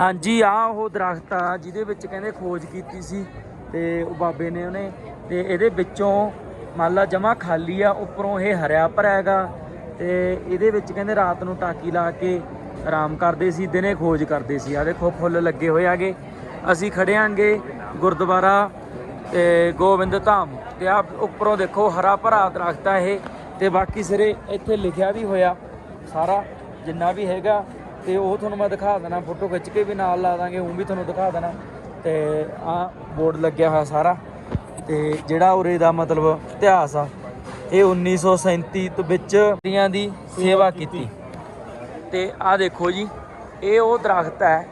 ਹਾਂਜੀ, ਆ ਉਹ ਦਰਖਤ ਆ ਜਿਹਦੇ ਵਿੱਚ ਕਹਿੰਦੇ ਖੋਜ ਕੀਤੀ ਸੀ ਤੇ ਉਹ ਬਾਬੇ ਨੇ ਉਹਨੇ ਤੇ ਇਹਦੇ ਵਿੱਚੋਂ ਮੰਨ ਲਾ ਜਮਾ ਖਾਲੀ ਆ, ਉੱਪਰੋਂ ਇਹ ਹਰਿਆ ਭਰਿਆ ਹੈਗਾ ਤੇ ਇਹਦੇ ਵਿੱਚ ਕਹਿੰਦੇ ਰਾਤ ਨੂੰ ਟਾਕੀ ਲਾ ਕੇ ਆਰਾਮ ਕਰਦੇ ਸੀ, ਦਿਨੇ ਖੋਜ ਕਰਦੇ ਸੀ। ਆ ਦੇਖੋ, ਫੁੱਲ ਲੱਗੇ ਹੋਏ ਆਗੇ ਅਸੀਂ ਖੜੇ ਆਂਗੇ ਗੁਰਦੁਆਰਾ ਤੇ ਗੋਬਿੰਦ ਧਾਮ ਤੇ ਆ ਉੱਪਰੋਂ ਦੇਖੋ ਹਰਾ ਭਰਾ ਦਰਖਤ ਆ ਇਹ ਤੇ ਬਾਕੀ ਸਿਰੇ ਇੱਥੇ ਲਿਖਿਆ ਵੀ ਹੋਇਆ ਸਾਰਾ ਜਿੰਨਾ ਵੀ ਹੈਗਾ ਤੇ ਉਹ ਤੁਹਾਨੂੰ ਮੈਂ ਦਿਖਾ ਦੇਣਾ ਫੋਟੋ ਖਿੱਚ ਕੇ ਵੀ ਨਾਲ ਲਾ ਦਾਂਗੇ ਉਹ ਵੀ ਤੁਹਾਨੂੰ ਦਿਖਾ ਦੇਣਾ। ਤੇ ਆ ਬੋਰਡ ਲੱਗਿਆ ਹੋਇਆ ਸਾਰਾ। ਤੇ ਜਿਹੜਾ ਉਰੇ ਦਾ ਮਤਲਬ ਇਤਿਹਾਸ ਆ ਇਹ 1937 ਤੋਂ ਵਿੱਚ ਦੀਆਂ ਦੀ ਸੇਵਾ ਕੀਤੀ। ਤੇ ਆ ਦੇਖੋ ਜੀ ਇਹ ਉਹ ਦਰਖਤ ਹੈ।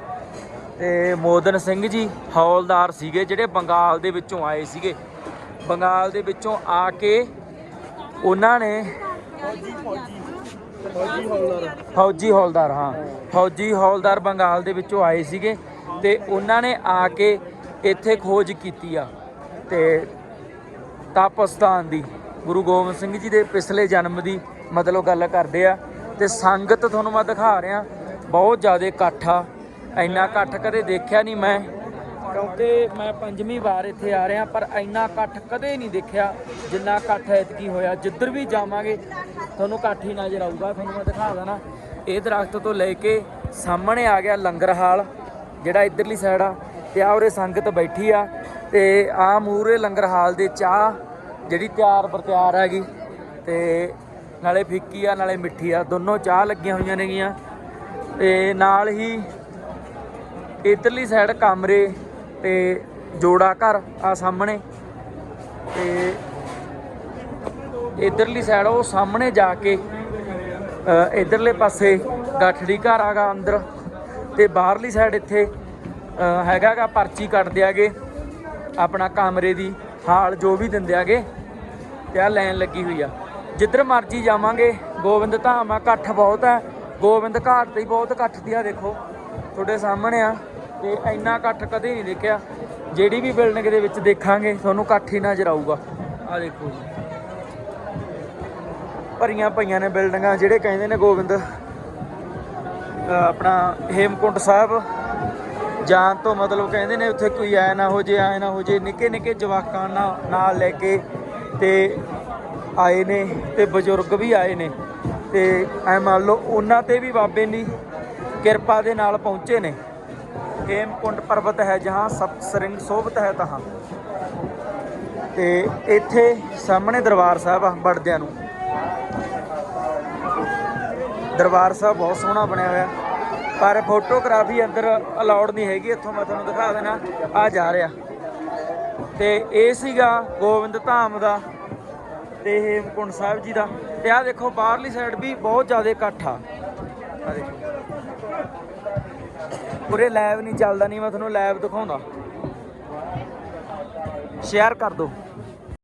ਤੇ ਮੋਦਨ ਸਿੰਘ ਜੀ ਹੌਲਦਾਰ ਸੀਗੇ ਜਿਹੜੇ ਬੰਗਾਲ ਦੇ ਵਿੱਚੋਂ ਆਏ ਸੀਗੇ। ਬੰਗਾਲ ਦੇ ਵਿੱਚੋਂ ਆ ਕੇ ਉਹਨਾਂ ਨੇ ਫੌਜੀ। ਫੌਜੀ ਹੌਲਦਾਰ, ਹਾਂ। ਫੌਜੀ ਹੌਲਦਾਰ ਬੰਗਾਲ ਦੇ ਵਿੱਚੋਂ ਆਏ ਸੀਗੇ ਤੇ ਉਹਨਾਂ ਨੇ ਆ ਕੇ ਇੱਥੇ ਖੋਜ ਕੀਤੀ ਆ ਤੇ ਤਾਪਸਤਾਨ ਦੀ, ਗੁਰੂ ਗੋਬਿੰਦ ਸਿੰਘ ਜੀ ਦੇ ਪਿਛਲੇ ਜਨਮ ਦੀ ਮਤਲਬ ਗੱਲ ਕਰਦੇ ਆ ਤੇ ਸੰਗਤ ਤੁਹਾਨੂੰ ਮੈਂ ਦਿਖਾ ਰਿਹਾ, ਬਹੁਤ ਜ਼ਿਆਦਾ ਇਕੱਠ ਆ। ਇੰਨਾ ਇਕੱਠ ਕਦੇ ਦੇਖਿਆ ਨਹੀਂ ਮੈਂ। ਕਿਉਂਕਿ ਮੈਂ ਪੰਜਵੀਂ ਵਾਰ ਇੱਥੇ ਆ ਰਿਹਾ, ਪਰ ਇੰਨਾ ਇਕੱਠ ਕਦੇ ਨਹੀਂ ਦੇਖਿਆ ਜਿੰਨਾ ਇਕੱਠ ਐਤਕੀ ਹੋਇਆ। ਜਿੱਧਰ ਵੀ ਜਾਵਾਂਗੇ, ਤੁਹਾਨੂੰ ਇਕੱਠ ਹੀ ਨਜ਼ਰ ਆਊਗਾ, ਤੁਹਾਨੂੰ ਮੈਂ ਦਿਖਾ ਦੇਣਾ। ਇਹ ਦਰਖਤ ਤੋਂ ਲੈ ਕੇ ਸਾਹਮਣੇ ਆ ਗਿਆ ਲੰਗਰ ਹਾਲ, ਜਿਹੜਾ ਇਧਰਲੀ ਸਾਈਡ ਆ, ਤੇ ਆ ਉਰੇ ਸੰਗਤ ਬੈਠੀ ਆ, ਤੇ ਆ ਮੂਰੇ ਲੰਗਰ ਹਾਲ ਦੇ ਚਾਹ ਜਿਹੜੀ ਤਿਆਰ ਬਰਤਿਆਰ ਹੈਗੀ, ਤੇ ਨਾਲੇ ਫਿੱਕੀ ਆ, ਨਾਲੇ ਮਿੱਠੀ ਆ, ਦੋਨੋਂ ਚਾਹ ਲੱਗੀਆਂ ਹੋਈਆਂ ਨੇਗੀਆਂ। ਤੇ ਨਾਲ ਹੀ ਇਧਰਲੀ ਸਾਈਡ ਕਮਰੇ ਤੇ ਜੋੜਾ ਘਰ ਆ ਸਾਹਮਣੇ ਤੇ ਇਧਰਲੀ ਸਾਈਡ ਉਹ ਸਾਹਮਣੇ ਜਾ ਕੇ ਅ, ਇਧਰਲੇ ਪਾਸੇ ਗੱਠੜੀ ਘਰ ਆਗਾ ਅੰਦਰ ਤੇ ਬਾਹਰਲੀ ਸਾਈਡ ਇੱਥੇ ਅ, ਹੈਗਾਗਾ ਪਰਚੀ ਕੱਟ ਦਿਆਗੇ ਆਪਣਾ ਕਮਰੇ ਦੀ ਹਾਲ ਜੋ ਵੀ ਦਿੰਦੇ ਆਗੇ ਤੇ ਆ ਲਾਈਨ ਲੱਗੀ ਹੋਈ ਆ। ਜਿੱਧਰ ਮਰਜ਼ੀ ਜਾਵਾਂਗੇ ਗੋਬਿੰਦ ਧਾਮ ਆ ਇਕੱਠ ਬਹੁਤ ਹੈ ਗੋਬਿੰਦ ਘਾਟ ਤੇ ਬਹੁਤ ਇਕੱਠ ਦੀ ਆ ਦੇਖੋ ਤੁਹਾਡੇ ਸਾਹਮਣੇ ਆ। ਤੇ ਇੰਨਾ ਇਕੱਠ ਕਦੇ ਨਹੀਂ ਦੇਖਿਆ। ਜਿਹੜੀ ਵੀ ਬਿਲਡਿੰਗ ਦੇ ਵਿੱਚ ਦੇਖਾਂਗੇ, ਤੁਹਾਨੂੰ ਇਕੱਠ ਹੀ ਨਜ਼ਰ ਆਊਗਾ। ਆ ਦੇਖੋ ਜੀ। ਭਰੀਆਂ ਪਈਆਂ ਨੇ ਬਿਲਡਿੰਗਾਂ ਜਿਹੜੇ ਕਹਿੰਦੇ ਨੇ ਗੋਬਿੰਦ ਆਪਣਾ ਹੇਮਕੁੰਟ ਸਾਹਿਬ। ਜਾਣ ਤੋਂ ਮਤਲਬ ਕਹਿੰਦੇ ਨੇ ਉੱਥੇ ਕੋਈ ਆਇਆ ਨਾ ਹੋ ਜੇ, ਆਇਆ ਨਾ ਹੋ ਜੇ, ਨਿੱਕੇ ਨਿੱਕੇ ਜਵਾਕਾਂ ਨਾਲ ਨਾਲ ਲੈ ਕੇ ਤੇ ਆਏ ਨੇ ਤੇ ਬਜ਼ੁਰਗ ਵੀ ਆਏ ਨੇ। ਤੇ ਐ ਮੰਨ ਲਓ, ਉਹਨਾਂ ਤੇ ਵੀ ਬਾਬੇ ਦੀ ਕਿਰਪਾ ਦੇ ਨਾਲ ਪਹੁੰਚੇ ਨੇ। ਹੇਮਕੁੰਡ ਪਰਬਤ ਹੈ ਜਹਾਂ ਸਪਤ ਸਰਿੰਗ ਸੋਭਤ ਹੈ ਤਹਾਂ। ਤੇ ਇੱਥੇ ਸਾਹਮਣੇ ਦਰਬਾਰ ਸਾਹਿਬ ਆ ਬੜਦਿਆਂ ਨੂੰ। ਦਰਬਾਰ ਸਾਹਿਬ ਬਹੁਤ ਸੋਹਣਾ ਬਣਿਆ ਹੋਇਆ। ਪਰ ਫੋਟੋਗ੍ਰਾਫੀ ਅੰਦਰ ਅਲਾਉਡ ਨਹੀਂ ਹੈਗੀ, ਇੱਥੋਂ ਮੈਂ ਤੁਹਾਨੂੰ ਦਿਖਾ ਦੇਣਾ। ਆ ਜਾ ਰਿਹਾ। ਤੇ ਇਹ ਸੀਗਾ ਗੋਬਿੰਦ ਧਾਮ ਦਾ ਤੇ ਹੇਮਕੁੰਡ ਸਾਹਿਬ ਜੀ ਦਾ। ਤੇ ਆ ਦੇਖੋ ਬਾਹਰਲੀ ਸਾਈਡ ਵੀ ਬਹੁਤ ਜ਼ਿਆਦਾ ਇਕੱਠ ਆ। ਆਹ ਦੇਖੋ। ਉਰੇ ਲਾਈਵ ਨਹੀਂ ਚੱਲਦਾ ਨਹੀਂ ਮੈਂ ਤੁਹਾਨੂੰ ਲਾਈਵ ਦਿਖਾਉਂਦਾ। ਸ਼ੇਅਰ ਕਰ ਦਿਓ